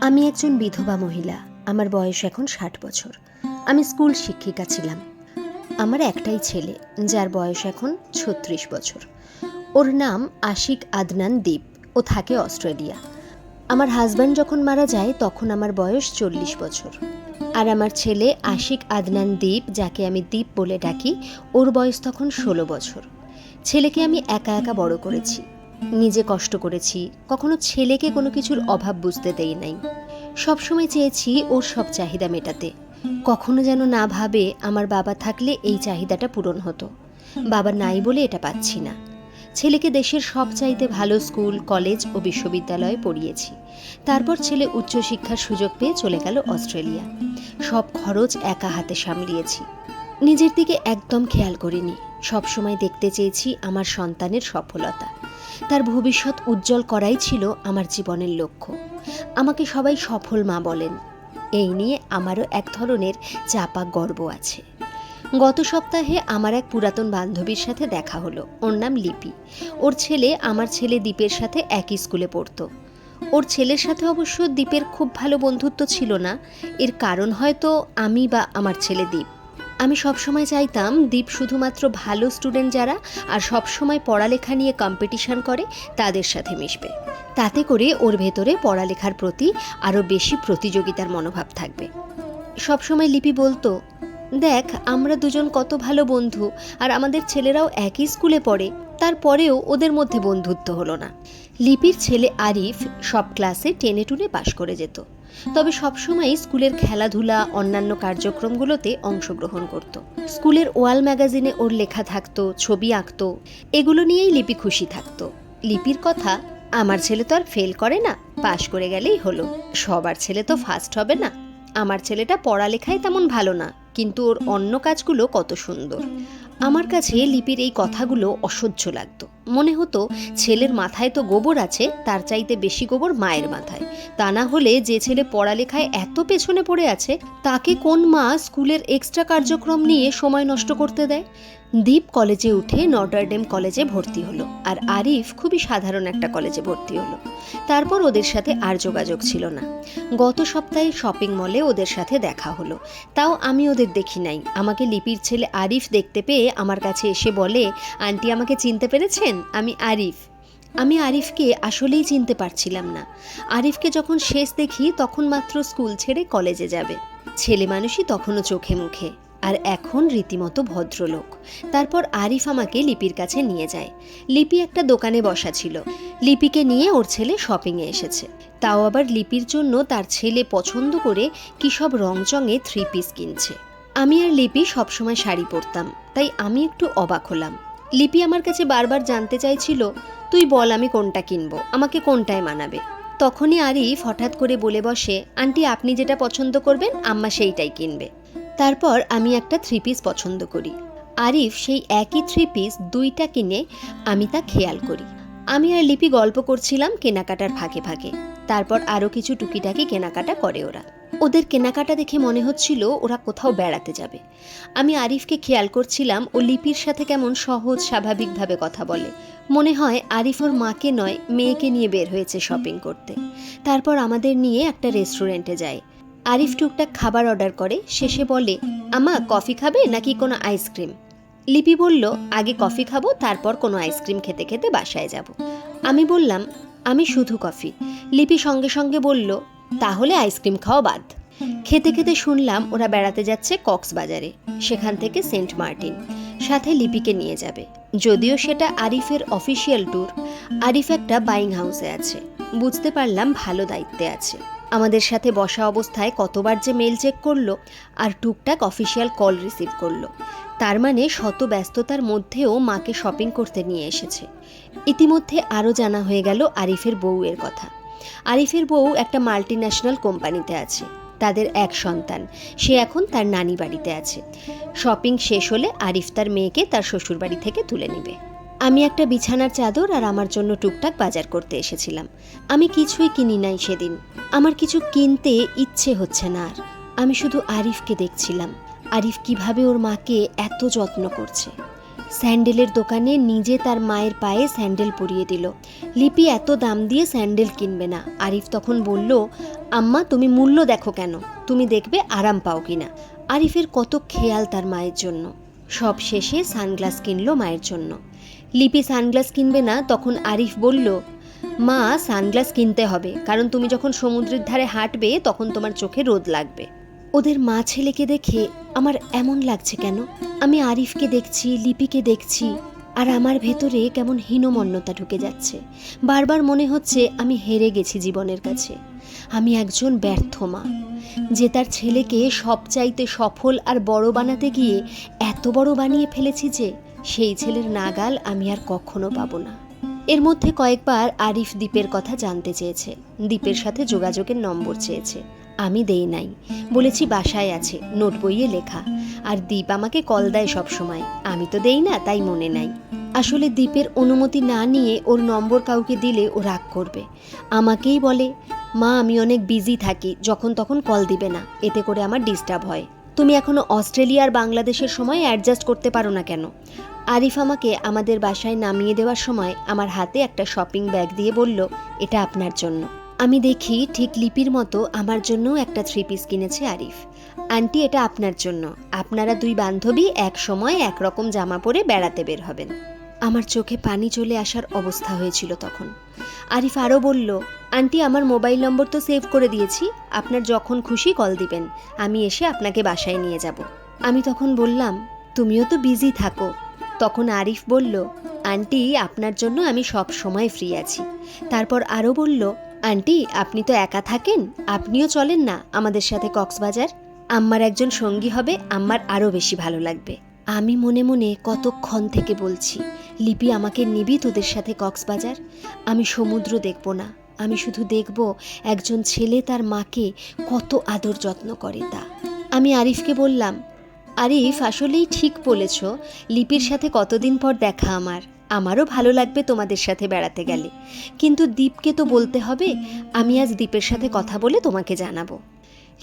আমি একজন বিধবা মহিলা। আমার বয়স এখন ষাট বছর। আমি স্কুল শিক্ষিকা ছিলাম। আমার একটাই ছেলে, যার বয়স এখন ছত্রিশ বছর। ওর নাম আশিক আদনান দ্বীপ ও থাকে অস্ট্রেলিয়া। আমার হাজব্যান্ড যখন মারা যায়, তখন আমার বয়স চল্লিশ বছর। আর আমার ছেলে আশিক আদনান দ্বীপ, যাকে আমি দ্বীপ বলে ডাকি, ওর বয়স তখন ষোলো বছর। ছেলেকে আমি একা একা বড় করেছি। নিজে কষ্ট করেছি। কখনো ছেলেকে কোনো কিছুর অভাব বুঝতে দেই নাই। সবসময় চেয়েছি ওর সব চাহিদা মেটাতে। কখনো যেন না ভাবে আমার বাবা থাকলে এই চাহিদাটা পূরণ হতো। বাবা নাই বলে এটা পাচ্ছি না। ছেলেকে দেশের সব চাইতে ভালো স্কুল, কলেজ ও বিশ্ববিদ্যালয়ে পড়িয়েছি। তারপর ছেলে উচ্চশিক্ষার সুযোগ পেয়ে চলে গেল অস্ট্রেলিয়া। সব খরচ একা হাতে সামলিয়েছি। নিজের দিকে একদম খেয়াল করিনি। সবসময় দেখতে চেয়েছি আমার সন্তানের সফলতা। তার ভবিষ্যৎ উজ্জ্বল করাই ছিল আমার জীবনের লক্ষ্য। আমাকে সবাই সফল মা বলেন। এই নিয়ে আমারও এক ধরনের চাপা গর্ব আছে। গত সপ্তাহে আমার এক পুরাতন বান্ধবীর সাথে দেখা হলো। ওর নাম লিপি। ওর ছেলে আমার ছেলে দ্বীপের সাথে একই স্কুলে পড়তো। ওর ছেলের সাথে অবশ্য দীপের খুব ভালো বন্ধুত্ব ছিল না। এর কারণ হয়তো আমি বা আমার ছেলে দীপ। আমি সবসময় চাইতাম দীপ শুধুমাত্র ভালো স্টুডেন্ট যারা আর সবসময় পড়ালেখা নিয়ে কম্পিটিশন করে তাদের সাথে মিশবে। তাতে করে ওর ভেতরে পড়ালেখার প্রতি আরও বেশি প্রতিযোগিতার মনোভাব থাকবে। সবসময় লিপি বলতো, দেখ, আমরা দুজন কত ভালো বন্ধু আর আমাদের ছেলেরাও একই স্কুলে পড়ে, তারপরেও ওদের মধ্যে বন্ধুত্ব হলো না। লিপির ছেলে আরিফ সব ক্লাসে টেনে টুনে পাশ করে যেত। তবে সবসময়ই স্কুলের খেলাধুলা, অন্যান্য কার্যক্রমগুলোতে অংশগ্রহণ করত। স্কুলের ওয়াল ম্যাগাজিনে ওর লেখা থাকতো, ছবি আঁকতো, এগুলো নিয়েই লিপি খুশি থাকতো। লিপির কথা, আমার ছেলে তো আর ফেল করে না পাশ করে গেলেই হলো। সবার ছেলে তো ফার্স্ট হবে না। আমার ছেলেটা পড়ালেখায় তেমন ভালো না, কিন্তু ওর অন্য কাজগুলো কত সুন্দর। আমার কাছে লিপির এই কথাগুলো অসহ্য লাগতো। মনে হতো ছেলের মাথায় তো গোবর আছে, তার চাইতে বেশি গোবর মায়ের মাথায়। তা না হলে যে ছেলে পড়ালেখায় এত পেছনে পড়ে আছে, তাকে কোন মা স্কুলের এক্সট্রা কার্যক্রম নিয়ে সময় নষ্ট করতে দেয়? দীপ কলেজে উঠে নটারডেম কলেজে ভর্তি হলো, আর আরিফ খুবই সাধারণ একটা কলেজে ভর্তি হলো। তারপর ওদের সাথে আর যোগাযোগ ছিল না। গত সপ্তাহে শপিং মলে ওদের সাথে দেখা হলো। তাও আমি ওদের দেখি নাই। আমাকে লিপির ছেলে আরিফ দেখতে পেয়ে আমার কাছে এসে বলে, আন্টি, আমাকে চিনতে পেরেছেন? আমি আরিফ। আমি আরিফকে আসলেই চিনতে পারছিলাম না। আরিফকে যখন শেষ দেখি, তখন মাত্র স্কুল ছেড়ে কলেজে যাবে। ছেলে মানুষই তখনও চোখে মুখে। আর এখন রীতিমতো ভদ্রলোক। তারপর আরিফ আমাকে লিপির কাছে নিয়ে যায়। লিপি একটা দোকানে বসা ছিল। লিপিকে নিয়ে ওর ছেলে শপিংয়ে এসেছে। তাও আবার লিপির জন্য তার ছেলে পছন্দ করে কী সব রংচঙে থ্রি পিস কিনছে। আমি আর লিপি সবসময় শাড়ি পরতাম। তাই আমি একটু অবাক হলাম। লিপি আমার কাছে বারবার জানতে চাইছিল, তুই বল আমি কোনটা কিনবো? আমাকে কোনটায় মানাবে? তখনই আরিফ হঠাৎ করে বলে বসে, আন্টি, আপনি যেটা পছন্দ করবেন, আম্মা সেইটাই কিনবে। তারপর আমি একটা থ্রি পিস পছন্দ করি। আরিফ সেই একই থ্রি পিস দুইটা কিনে আমি তা খেয়াল করি। আমি আর লিপি গল্প করছিলাম কেনাকাটার ফাঁকে ফাঁকে। তারপর আরও কিছু টুকিটাকি কেনাকাটা করে ওরা। ওদের কেনাকাটা দেখে মনে হচ্ছিল ওরা কোথাও বেড়াতে যাবে। আমি আরিফকে খেয়াল করছিলাম ও লিপির সাথে কেমন সহজ, স্বাভাবিকভাবে কথা বলে। মনে হয় আরিফ ওর মাকে নয়, মেয়েকে নিয়ে বের হয়েছে শপিং করতে। তারপর আমাদের নিয়ে একটা রেস্টুরেন্টে যায়। আরিফ টুকটাক খাবার অর্ডার করে, শেষে বলে আমা কফি খাবে নাকি কোনো আইসক্রিম লিপি বলল, আগে কফি খাব, তারপর কোনো আইসক্রিম খেতে খেতে বাসায় যাব। আমি বললাম, আমি শুধু কফি। লিপি সঙ্গে সঙ্গে বলল তাহলে আইসক্রিম খাওয়া বাদ। খেতে খেতে শুনলাম ওরা বেড়াতে যাচ্ছে কক্সবাজারে, সেখান থেকে সেন্ট মার্টিন, সাথে লিপিকে নিয়ে যাবে। যদিও সেটা আরিফের অফিসিয়াল ট্যুর, আরিফ একটা বাইং হাউসে আছে। বুঝতে পারলাম ভালো দায়িত্বে আছে। আমাদের সাথে বসা অবস্থায় কতবার যে মেল চেক করল আর টুকটাক অফিসিয়াল কল রিসিভ করল। তার মানে শত ব্যস্ততার মধ্যেও মাকে শপিং করতে নিয়ে এসেছে। ইতিমধ্যে আরও জানা হয়ে গেল আরিফের বউয়ের কথা। আরিফের বউ একটা মাল্টি ন্যাশনাল কোম্পানিতে আছে, তাদের এক সন্তান। সে এখন তার নানি বাড়িতে আছে। শপিং শেষ হলে আরিফ তার মেয়েকে তার শ্বশুরবাড়ি থেকে তুলে নেবে। আমি একটা বিছানার চাদর আর আমার জন্য টুকটাক বাজার করতে এসেছিলাম। আমি কিছুই কিনি নাই সেদিন। আমার কিছু কিনতে ইচ্ছে হচ্ছে না আর। আমি শুধু আরিফকে দেখছিলাম। আরিফ কীভাবে ওর মাকে এত যত্ন করছে? স্যান্ডেলের দোকানে নিজে তার মায়ের পায়ে স্যান্ডেল পরিয়ে দিল। লিপি এত দাম দিয়ে স্যান্ডেল কিনবে না। আরিফ তখন বলল, আম্মা, তুমি মূল্য দেখো কেন? তুমি দেখবে আরাম পাও কিনা? আরিফের কত খেয়াল তার মায়ের জন্য। সব শেষে সানগ্লাস কিনলো মায়ের জন্য। লিপি সানগ্লাস কিনবে না, তখন আরিফ বলল, মা, সানগ্লাস কিনতে হবে, কারণ তুমি যখন সমুদ্রের ধারে হাঁটবে, তখন তোমার চোখে রোদ লাগবে। ওদের মা ছেলেকে দেখে আমার এমন লাগছে কেন? আমি আরিফকে দেখছি, লিপিকে দেখছি, আর আমার ভেতরে কেমন হীনমন্যতা ঢুকে যাচ্ছে। বারবার মনে হচ্ছে আমি হেরে গেছি জীবনের কাছে। আমি একজন ব্যর্থ মা, যে তার ছেলেকে সবচাইতে সফল আর বড় বানাতে গিয়ে এত বড় বানিয়ে ফেলেছি যে সেই ছেলের নাগাল আমি আর কখনো পাবো না। এর মধ্যে কয়েকবার আরিফ দ্বীপের কথা জানতে চেয়েছে। দ্বীপের সাথে যোগাযোগের নম্বর চেয়েছে। আমি দেই নাই। বলেছি, বাসায় আছে নোট বইয়ে লেখা। আর দীপ আমাকে কল দেয় সব সময় আমি তো দেই না, তাই মনে নাই। আসলে দীপের অনুমতি না নিয়ে ওর নম্বর কাউকে দিলে ও রাগ করবে। আমাকেই বলে, মা, আমি অনেক বিজি থাকি, যখন তখন কল দিবে না, এতে করে আমার ডিস্টার্ব হয়। তুমি এখনও অস্ট্রেলিয়া আর বাংলাদেশের সময় অ্যাডজাস্ট করতে পারো না কেন? আরিফ আমাকে আমাদের বাসায় নামিয়ে দেওয়ার সময় আমার হাতে একটা শপিং ব্যাগ দিয়ে বলল, এটা আপনার জন্য। আমি দেখি ঠিক লিপির মতো আমার জন্যও একটা থ্রি পিস কিনেছে আরিফ। আন্টি, এটা আপনার জন্য। আপনারা দুই বান্ধবী এক সময় একরকম জামা পরে বেড়াতে বের হবেন। আমার চোখে পানি চলে আসার অবস্থা হয়েছিল তখন। আরিফ আরও বলল, আন্টি, আমার মোবাইল নম্বর তো সেভ করে দিয়েছি। আপনার যখন খুশি কল দিবেন। আমি এসে আপনাকে বাসায় নিয়ে যাব। আমি তখন বললাম, তুমিও তো বিজি থাকো। তখন আরিফ বলল, আন্টি, আপনার জন্য আমি সব সময় ফ্রি আছি। তারপর আরও বলল আন্টি, আপনি তো একা থাকেন, আপনিও চলেন না আমাদের সাথে কক্সবাজার। আম্মার একজন সঙ্গী হবে, আম্মার আরও বেশি ভালো লাগবে। আমি মনে মনে কতক্ষণ থেকে বলছি, লিপি আমাকে নিবি তোদের সাথে কক্সবাজার? আমি সমুদ্র দেখব না, আমি শুধু দেখব একজন ছেলে তার মাকে কত আদর যত্ন করে তা। আমি আরিফকে বললাম, আরিফ, আসলেই ঠিক বলেছ, লিপির সাথে কতদিন পর দেখা আমার। আমারও ভালো লাগবে তোমাদের সাথে বেড়াতে গেলে। কিন্তু দীপকে তো বলতে হবে, আমি আজ দীপের সাথে কথা বলে তোমাকে জানাব।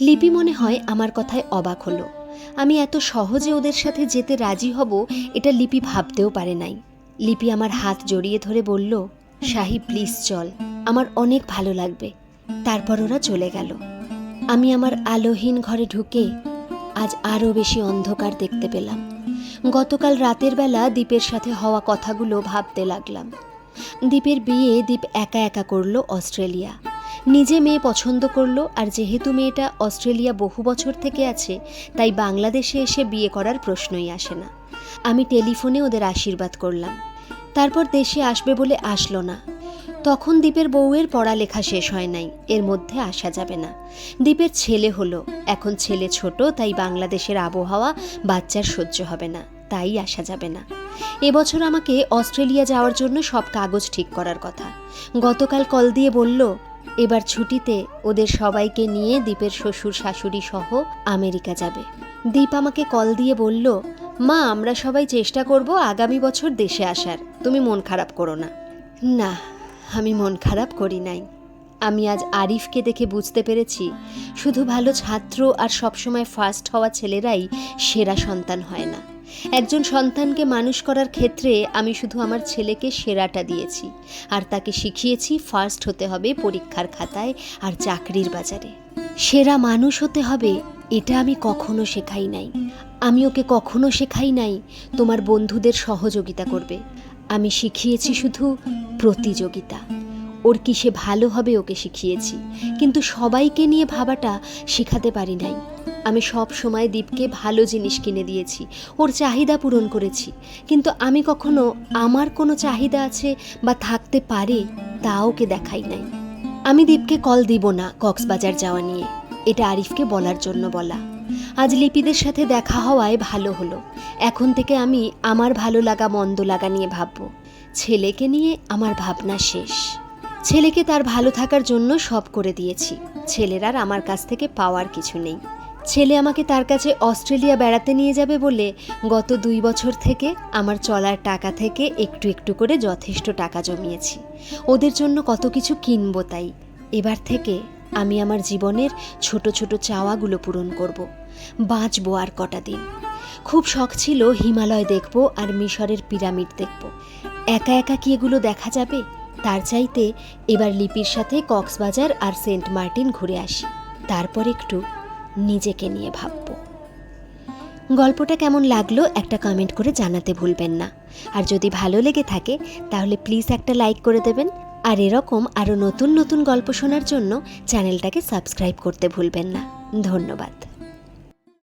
লিপি মনে হয় আমার কথায় অবাক হলো। আমি এত সহজে ওদের সাথে যেতে রাজি হব, এটা লিপি ভাবতেও পারে নাই। লিপি আমার হাত জড়িয়ে ধরে বলল শাহি প্লিজ চল। আমার অনেক ভালো লাগবে। তারপর ওরা চলে গেল। আমি আমার আলোহীন ঘরে ঢুকে আজ আরও বেশি অন্ধকার দেখতে পেলাম। গতকাল রাতের বেলা দ্বীপের সাথে হওয়া কথাগুলো ভাবতে লাগলাম। দ্বীপের বিয়ে দ্বীপ একা একা করল অস্ট্রেলিয়া। নিজে মেয়ে পছন্দ করল, আর যেহেতু মেয়েটা অস্ট্রেলিয়া বহু বছর থেকে আছে, তাই বাংলাদেশে এসে বিয়ে করার প্রশ্নই আসে না। আমি টেলিফোনে ওদের আশীর্বাদ করলাম। তারপর দেশে আসবে বলে আসলো না। তখন দ্বীপের বউয়ের পড়ালেখা শেষ হয় নাই, এর মধ্যে আসা যাবে না। দ্বীপের ছেলে হলো, এখন ছেলে ছোট, তাই বাংলাদেশের আবহাওয়া বাচ্চার সহ্য হবে না, তাই আসা যাবে না। এবছর আমাকে অস্ট্রেলিয়া যাওয়ার জন্য সব কাগজ ঠিক করার কথা। গতকাল কল দিয়ে বলল, এবার ছুটিতে ওদের সবাইকে নিয়ে দ্বীপের শ্বশুর, শাশুড়ি সহ আমেরিকা যাবে। দীপ আমাকে কল দিয়ে বলল, মা, আমরা সবাই চেষ্টা করব আগামী বছর দেশে আসার, তুমি মন খারাপ করো না। না আমি মন খারাপ করি নাই। আমি আজ আরিফকে দেখে বুঝতে পেরেছি, শুধু ভালো ছাত্র আর সবসময় ফার্স্ট হওয়া ছেলেরাই সেরা সন্তান হয় না। একজন সন্তানকে মানুষ করার ক্ষেত্রে আমি শুধু আমার ছেলেকে সেরাটা দিয়েছি, আর তাকে শিখিয়েছি ফার্স্ট হতে হবে পরীক্ষার খাতায় আর চাকরির বাজারে। সেরা মানুষ হতে হবে, এটা আমি কখনো শেখাই নাই। আমি ওকে কখনো শেখাই নাই, তোমার বন্ধুদের সহযোগিতা করবে। আমি শিখিয়েছি শুধু প্রতিযোগিতা। ওর কিসে ভালো হবে ওকে শিখিয়েছি। কিন্তু সবাইকে নিয়ে ভাবাটা শেখাতে পারি নাই। আমি সব সময় দীপকে ভালো জিনিস কিনে দিয়েছি। ওর চাহিদা পূরণ করেছি। কিন্তু আমি কখনো আমার কোনো চাহিদা আছে বা থাকতে পারে তা ওকে দেখাই নাই। আমি দীপকে কল দিব না কক্সবাজার যাওয়া নিয়ে। এটা আরিফকে বলার জন্য বলা। আজ লিপিদের সাথে দেখা হওয়ায় ভালো হলো। এখন থেকে আমি আমার ভালো লাগা, মন্দ লাগা নিয়ে ভাববো। ছেলেকে নিয়ে আমার ভাবনা শেষ। ছেলেকে তার ভালো থাকার জন্য সব করে দিয়েছি। ছেলের আর আমার কাছ থেকে পাওয়ার কিছু নেই। ছেলে আমাকে তার কাছে অস্ট্রেলিয়া বেড়াতে নিয়ে যাবে বলে গত দুই বছর থেকে আমার চলার টাকা থেকে একটু একটু করে যথেষ্ট টাকা জমিয়েছি। ওদের জন্য কত কিছু কিনবো তাই। এবার থেকে আমি আমার জীবনের ছোট ছোট চাওয়াগুলো পূরণ করব। বাঁচবো আর কটা দিন। খুব শখ ছিল হিমালয় দেখব আর মিশরের পিরামিড দেখব। একা একা কি এগুলো দেখা যাবে? তার চাইতে এবার লিপির সাথে কক্সবাজার আর সেন্ট মার্টিন ঘুরে আসি। তারপর একটু নিজেকে নিয়ে ভাবব। গল্পটা কেমন লাগল একটা কমেন্ট করে জানাতে ভুলবেন না। আর যদি ভালো লেগে থাকে, তাহলে প্লিজ একটা লাইক করে দেবেন। আর এরকম আরও নতুন নতুন গল্প শোনার জন্য চ্যানেলটাকে সাবস্ক্রাইব করতে ভুলবেন না। ধন্যবাদ।